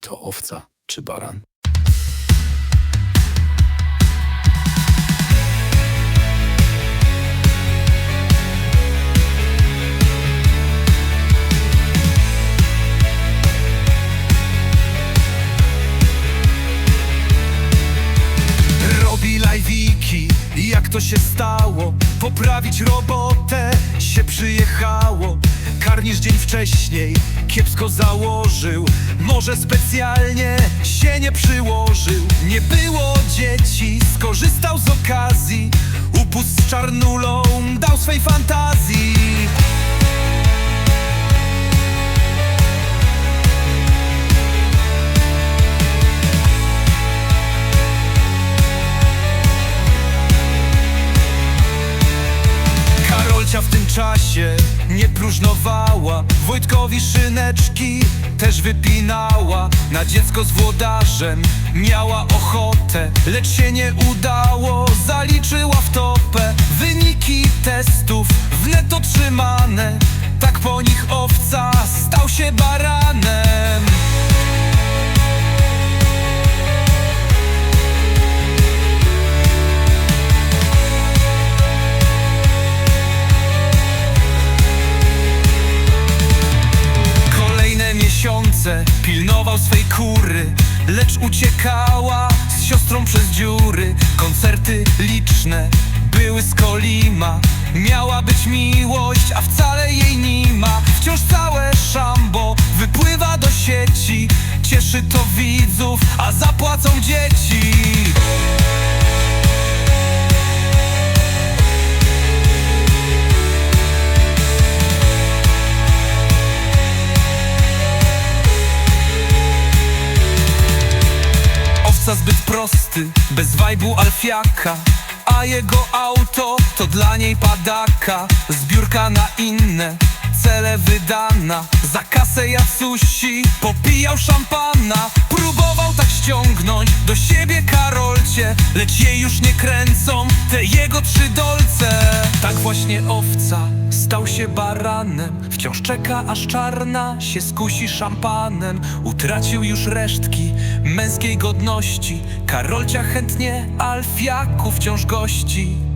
To owca czy baran? Jak to się stało Poprawić robotę się przyjechało Karnisz dzień wcześniej, kiepsko założył Może specjalnie się nie przyłożył. Nie było dzieci, skorzystał z okazji. Upust z czarnulą dał swej fantazji czasie nie próżnowała. Wojtkowi szyneczki też wypinała. Na dziecko z włodarzem miała ochotę Lecz się nie udało, zaliczyła w topę Wyniki testów. Wnet otrzymane Tak po nich owca stał się baranem pilnował swej kury Lecz uciekała z siostrą przez dziury. Koncerty liczne były z Kolima Miała być miłość, a wcale jej nie ma. Wciąż całe szambo wypływa do sieci Cieszy to widzów, a zapłacą dzieci prosty, bez wajbu alfiaka A jego auto to dla niej padaka. Zbiórka na inne cele wydana Za kasę Jacusi popijał szampana. Próbował tak ściągnąć do siebie Karolcie Lecz jej już nie kręcą te jego trzy dolce. Tak właśnie owca stał się baranem. Wciąż czeka aż czarna się skusi szampanem. Utracił już resztki męskiej godności. Karolcia chętnie Alfiaku wciąż gości